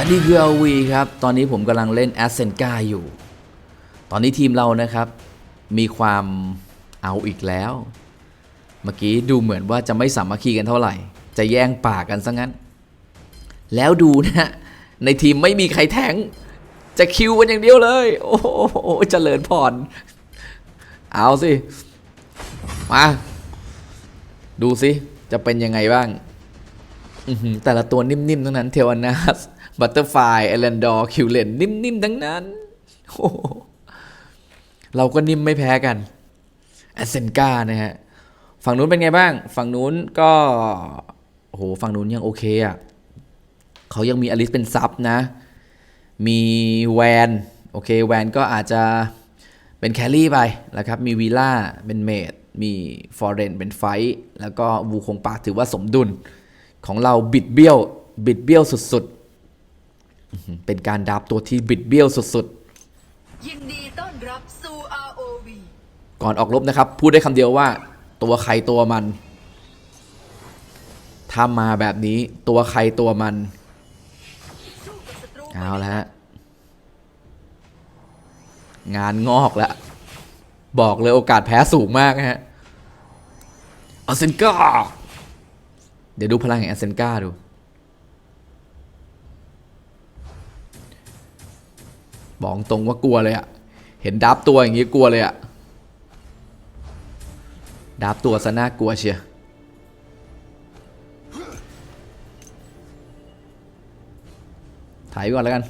และนี่คือ LV ครับ ตอนนี้ผมกำลังเล่น a s c e n g a อยู่ ตอนนี้ทีมเรานะครับ มีความเอาอีกแล้ว เมื่อกี้ดูเหมือนว่าจะไม่สามัคคีกันเท่าไหร่ จะแย่งปากกันซะงั้น แล้วดูนะ ในทีมไม่มีใครแทง จะคิวกันอย่างเดียวเลย โอ้โหเจริญพร เอาสิ มา ดูสิ จะเป็นยังไงบ้างแต่ละตัวนิ่มๆทั้งนั้นเทวานาส บัตเตอร์ไฟเอเลนดอร์คิวเลนนิ่มๆทั้งนั้น เราก็นิ่มไม่แพ้กันแอสเซนกานะฮะ ฝั่งนู้นเป็นไงบ้าง ฝั่งนู้นก็โอ้โหฝั่งนู้นยังโอเคอะเขายังมีอลิสเป็นซับนะ มีแวนโอเคแวนก็อาจจะเป็นแคลรี่ไปนะครับ มีวีล่าเป็นเมดมีฟอร์เรนเป็นไฟท์แล้วก็วูคงปากถือว่าสมดุล ของเราบิดเบี้ยว บิดเบี้ยวสุดๆ เป็นการดับตัวที่บิดเบี้ยวสุดยินดีต้อนรับสู่ ROV ๆก่อนออกรบนะครับ พูดได้คำเดียวว่า ตัวใครตัวมันถ้ามาแบบนี้ตัวใครตัวมันสู้กับศัตรูเอาแล้วฮะ งานงอกแล้ว บอกเลยโอกาสแพ้สูงมากนะฮะอาเซนกาเดี๋ยวดูพลังแห่งอาเซนกาดู บอกตรงว่ากลัวเลยอะเห็นดับตัวอย่างงี้กลัวเลยอะดับตัวซะน่ากลัวเชียร์ถ่ายไว้ก่อนแล้วกัน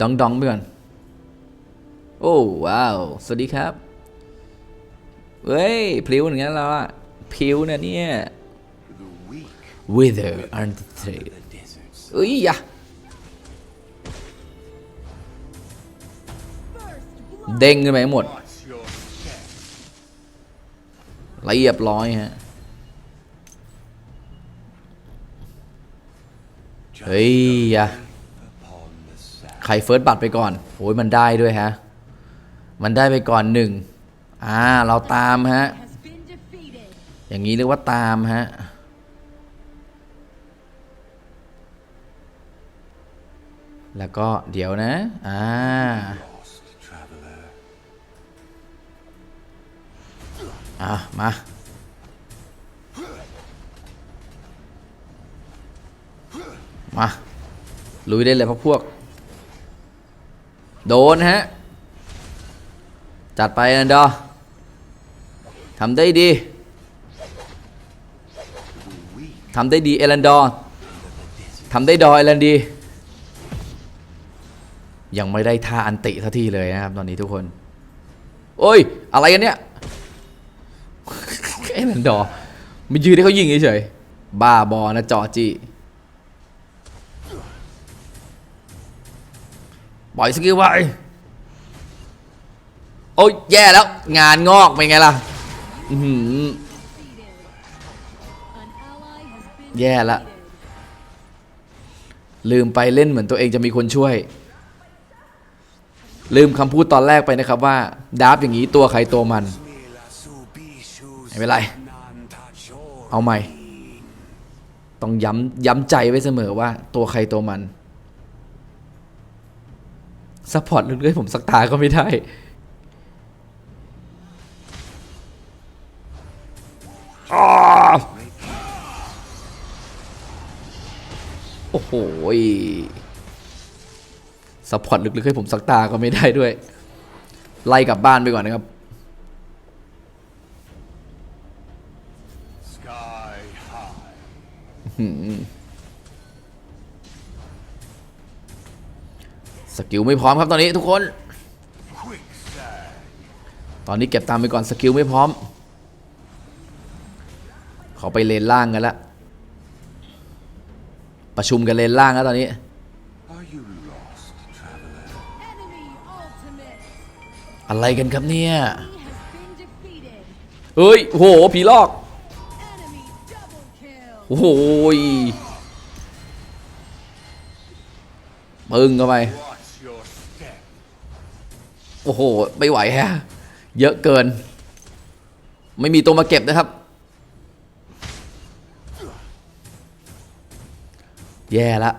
ดองดองไปก่อนโอ้ว้าว สวัสดีครับ เฮ้ยพลิ้วอย่างนั้นแล้วอะพลิ้วนะเนี่ย Wither aren't they เอ้ยยะเด้งขึ้นไปหมด เรียบร้อยฮะ เฮ้ยยะใครเฟิร์สบัตรไปก่อนโอ้ยมันได้ด้วยฮะ มันได้ไปก่อนหนึ่งอ่า เราตามฮะ อย่างนี้เรียกว่าตามฮะ แล้วก็เดี๋ยวนะ อ่า อะ มา มา ลุยได้เลยพวกพวก โดนฮะ จัดไปนันดอทำได้ดี ทำได้ดีเอลันดอทำได้ดอเอลันดี ยังไม่ได้ท่าอันติทัทีเลยนะครับ ตอนนี้ทุกคน โอ้ย อะไรกันเนี่ยเอลันดอร์มันยืนให้เขายิงเฉยๆบ้าบอนะจอจีปล่อยสกิลไปโอ้ยแย่แล้ว งานงอกเป็นไงล่ะอื้อหือ an ally has been แย่ละ ลืมไปเล่นเหมือนตัวเองจะมีคนช่วย ลืมคำพูดตอนแรกไปนะครับว่าดาบอย่างนี้ตัวใครตัวมัน ไม่เป็นไร เอาใหม่ ต้องย้ำย้ำใจไว้เสมอว่าตัวใครตัวมันซัพพอร์ตลึกๆผมสักตาก็ไม่ได้อ้าวโอ้โห ซัพพอร์ตลึกๆให้ผมสักตาก็ไม่ได้ด้วย ไล่กลับบ้านไปก่อนนะครับ สกิลไม่พร้อมครับตอนนี้ทุกคน ตอนนี้เก็บตามไปก่อนสกิลไม่พร้อม เขาไปเลนล่างกันแล้วประชุมกันเลนล่างแล้วตอนนี้ อะไรกันครับเนี่ย เฮ้ยโห ผีลอก โอ้โหยปึ้งเข้าไป โอ้โห ไม่ไหวฮะ เยอะเกิน ไม่มีตัวมาเก็บนะครับ แย่ละ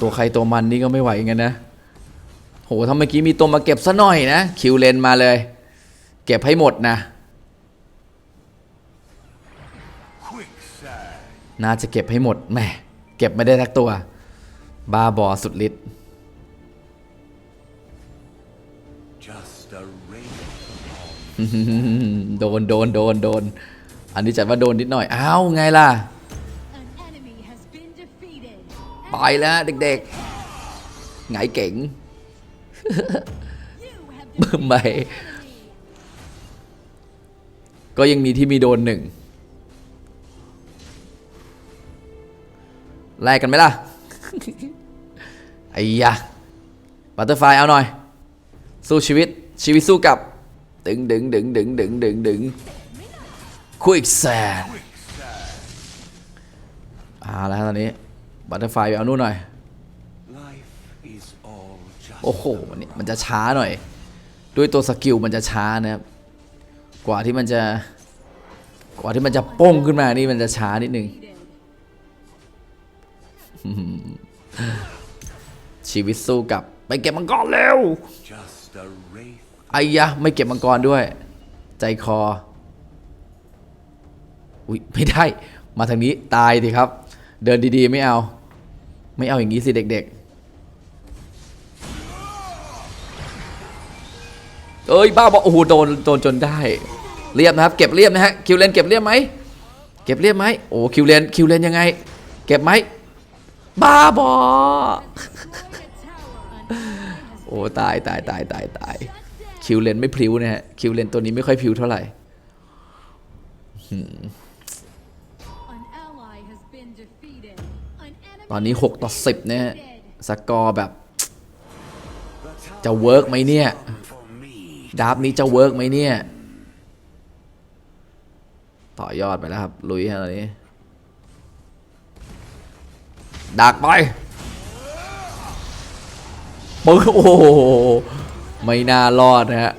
ตัวใครตัวมันนี่ก็ไม่ไหวเหมือนกันนะ โหถ้าเมื่อกี้มีตัวมาเก็บซะหน่อยนะ คิวเลนมาเลย เก็บให้หมดนะ Quicksand. น่าจะเก็บให้หมดแหมเก็บไม่ได้ทักตัวบ้าบอสุดฤทธิ์ Just a ray โดนโดนโดนโดน อันนี้จัดว่าโดนนิดหน่อย อ้าว ไงล่ะ An enemy has been defeated. ไปแล้วเด็กๆ ไงเก๋ง You have บึ้มไปก็ยังมีที่มีโดนหนึ่งแลกกันไหมล่ะ ไอ้ยะบัตเตอร์ไฟเอาหน่อย สู้ชีวิตชีวิตสู้กับ ดึงดึงดึงดึงดึงดึงดึงคุยแซนอ่าแล้วตอนนี้บัตเตอร์ไฟไปเอานู่นหน่อย โอ้โหมันนี่มันจะช้าหน่อย ด้วยตัวสกิลมันจะช้านะครับ กว่าที่มันจะ กว่าที่มันจะโป้งขึ้นมานี่มันจะช้านิดนึงชีวิตสู้กับไปเก็บมังกรเร็ว just a wraith ไอ้ยะไม่เก็บมังกรด้วย ใจคออุ้ยไม่ได้ มาทางนี้ตายดิครับ เดินดีๆไม่เอา ไม่เอาอย่างนี้สิเด็กๆ เอ้ยบ้าบอโอ้โหโดนโดนจนได้ เรียบนะครับ เก็บเรียบนะฮะคิวเลนเก็บเรียบไหมเก็บเรียบไหมโอ้คิวเลนคิวเลนยังไง เก็บไหมบ้าบอโอ้ตายตายตายตายตายคิวเลนไม่พลิ้วนะฮะคิวเลนตัวนี้ไม่ค่อยพลิ้วเท่าไหร่ตอนนี้ 6 ต่อ 10นะฮะ defeated. สกอร์แบบ จะเวิร์กไหมเนี่ย ดาบนี้จะเวิร์กไหมเนี่ย ต่อยอดไปแล้วครับ ลุยฮะตอนนี้ ดักไปปึ๊โอ้โห ไม่น่ารอดนะฮะ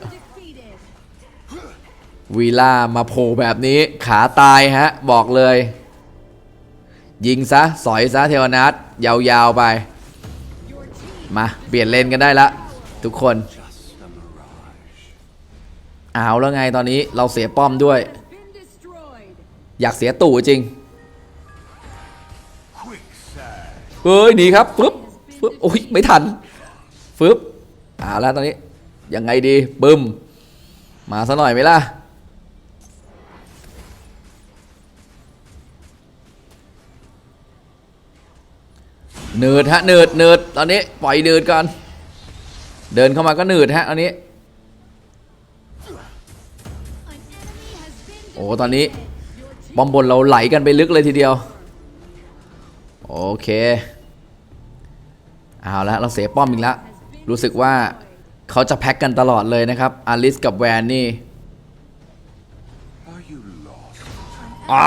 วีล่ามาโผล่แบบนี้ขาตายฮะ บอกเลย ยิงซะ สอยซะเทวนัทยาวๆไป มา เปลี่ยนเลนกันได้ละ ทุกคน เอาแล้วไงตอนนี้เราเสียป้อมด้วย has been destroyed. อยากเสียตู่จริง Quicksand. เฮ้ยหนีครับฟึบฟึบโอ้ยไม่ทันฟึบเอาแล้วตอนนี้ยังไงดีบึ้มมาซะหน่อยไหมล่ะเนืดฮะเนืดเนืดตอนนี้ปล่อยเนืดก่อนเดินเข้ามาก็เนืดฮะตอนนี้ โอ้ตอนนี้ defeated. Your team ป้อมบนเราไหลกันไปลึกเลยทีเดียว โอเคเอาละเราเสียป้อมอีกแล้วรู้สึกว่าเขาจะแพ็กกันตลอดเลยนะครับอาริสกับแวนนี่ Are you lost? อ่า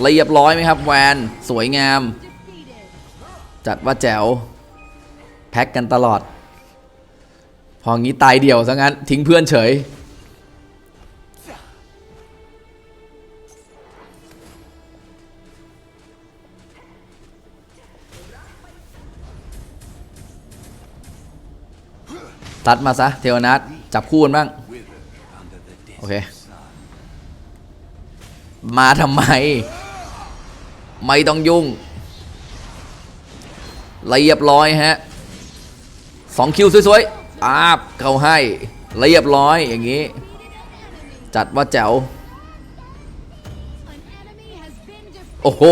เรียบร้อยไหมครับแวน สวยงาม defeated. จัดว่าแจ๋ว แพ็กกันตลอด พองี้ตายเดี่ยวซะงั้น ทิ้งเพื่อนเฉย ตัดมาซะเทวนัทจับคู่กันบ้าง โอเค มาทำไม ไม่ต้องยุ่งเรียบร้อยฮะสองคิวสวยๆอาบเขาให้เรียบร้อยอย่างนี้ จัดว่าแจ๋วโอ้โห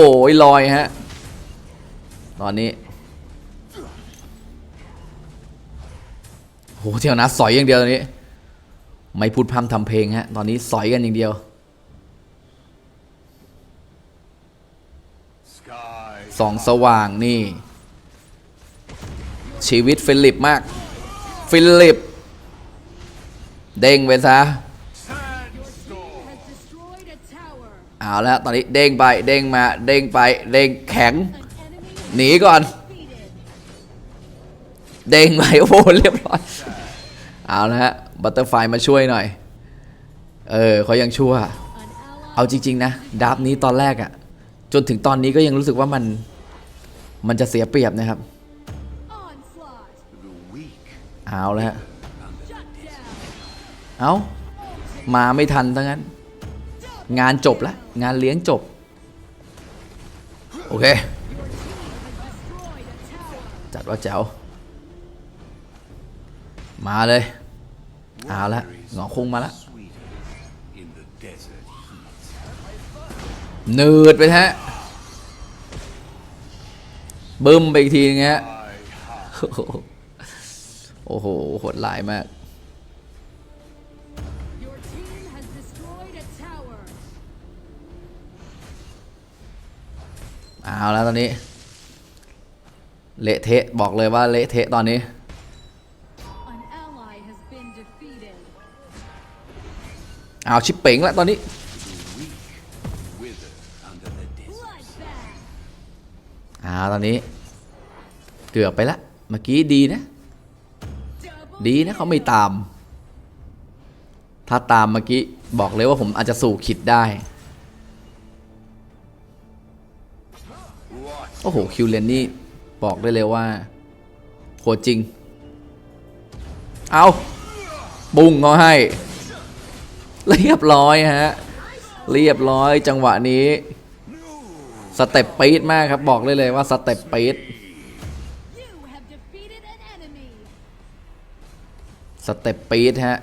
ลอยฮะ ตอนนี้ โหเที่ยวนะสอยอย่างเดียวตอนนี้ ไม่พูดพร่ำทำเพลงฮะ ตอนนี้สอยกันอย่างเดียวสองสว่างนี่ ชีวิตฟิลิปมาก ฟิลิป เด้งไปซะเอาแล้วตอนนี้เด้งไปเด้งมาเด้งไปเด้งแข็ง หนีก่อน เด้งไปโอ้โหเรียบร้อย เอาละฮะ บัตเตอร์ไฟมาช่วยหน่อย เออเขายังชั่ว เอาจริง ๆ นะดับนี้ตอนแรกอะจนถึงตอนนี้ก็ยังรู้สึกว่ามัน มันจะเสียเปรียบนะครับ เอาแล้วฮะ เอามาไม่ทันทั้งนั้น งานจบแล้วงานเลี้ยงจบ โอเค จัดว่าแจ๋ว มาเลยเอาละหงอคงมาแล้ว sweeter in the desert heat. เนืดไปฮะบึ้มไปอีกทีนึงฮะโอ้โหโหดหลายมาก เอาแล้วตอนนี้ เละเทะบอกเลยว่าเละเทะตอนนี้ เอาชิปเป๋งแล้วตอนนี้อาตอนนี้ เกือบไปละเมื่อกี้ดีนะ ดีนะเขาไม่ตาม ถ้าตามเมื่อกี้บอกเลยว่าผมอาจจะสู่ขิดได้ โอ้โห คิวเลนนี่ บอกได้เลยว่าโหดจริง เอา บุ้งเขาให้ เรียบร้อยฮะ เรียบร้อยจังหวะนี้ สเต็ปปีดมากครับบอกได้เลยว่าสเต็ปปีดสเต็ปปีดฮะ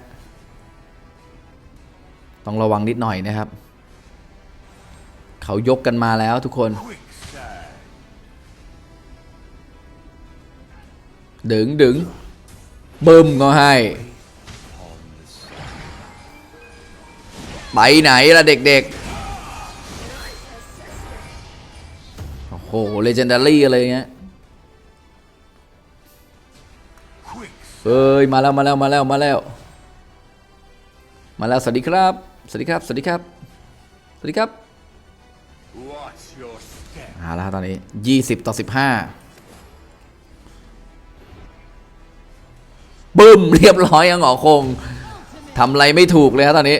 ต้องระวังนิดหน่อยนะครับ เขายกกันมาแล้วทุกคน ดึงดึงบึมก็ให้ ไปไหนล่ะเด็กๆ โอ้โหเลเจนดารี่อะไรเงี้ยเอ้ย มาแล้ว มาแล้ว มาแล้ว มาแล้ว มาแล้ว สวัสดีครับ สวัสดีครับ สวัสดีครับ สวัสดีครับเอาละตอนนี้ 20 ต่อ 15บึ้ม เรียบร้อยยังหงอคงทำอะไรไม่ถูกเลยครับตอนนี้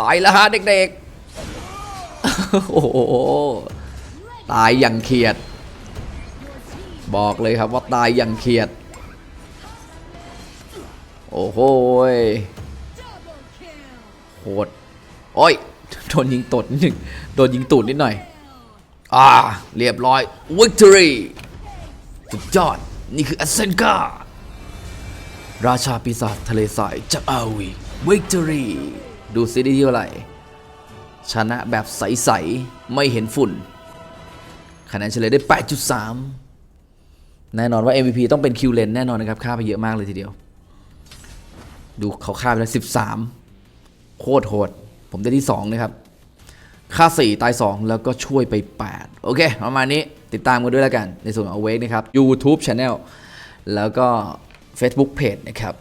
ไปแล้วฮะเด็กๆ โอ้โห ตายอย่างเขียด บอกเลยครับว่าตายอย่างเขียด โอ้โหโหดโอ้ย โดนยิงตดนิดหนึ่งโดนยิงตูดนิดหน่อย อ่า เรียบร้อย victory สุดยอด นี่คือ a s c e n g a ราชาปีศาจทะเลทรายจากอาวี victory ดูซิได้ที่เท่าไหร่ ชนะแบบใส ๆ ไม่เห็นฝุ่น คะแนนเฉลยได้ 8.3 แน่นอนว่า MVP ต้องเป็นคิวเลนแน่นอนนะครับค่าไปเยอะมากเลยทีเดียว ดูเขาค่าไปแล้ว 13 โคตรโหด ผมได้ที่ 2 นะครับ ค่า 4 ตาย 2 แล้วก็ช่วยไป 8 โอเค ประมาณนี้ติดตามกันด้วยแล้วกัน ในส่วนของ Awake นะครับ YouTube Channel แล้วก็ Facebook Page นะครับ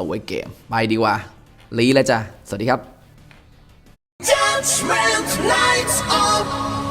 Awake Game ไปดีกว่า ลีแล้วจ้ะ สวัสดีครับ Judgment Night of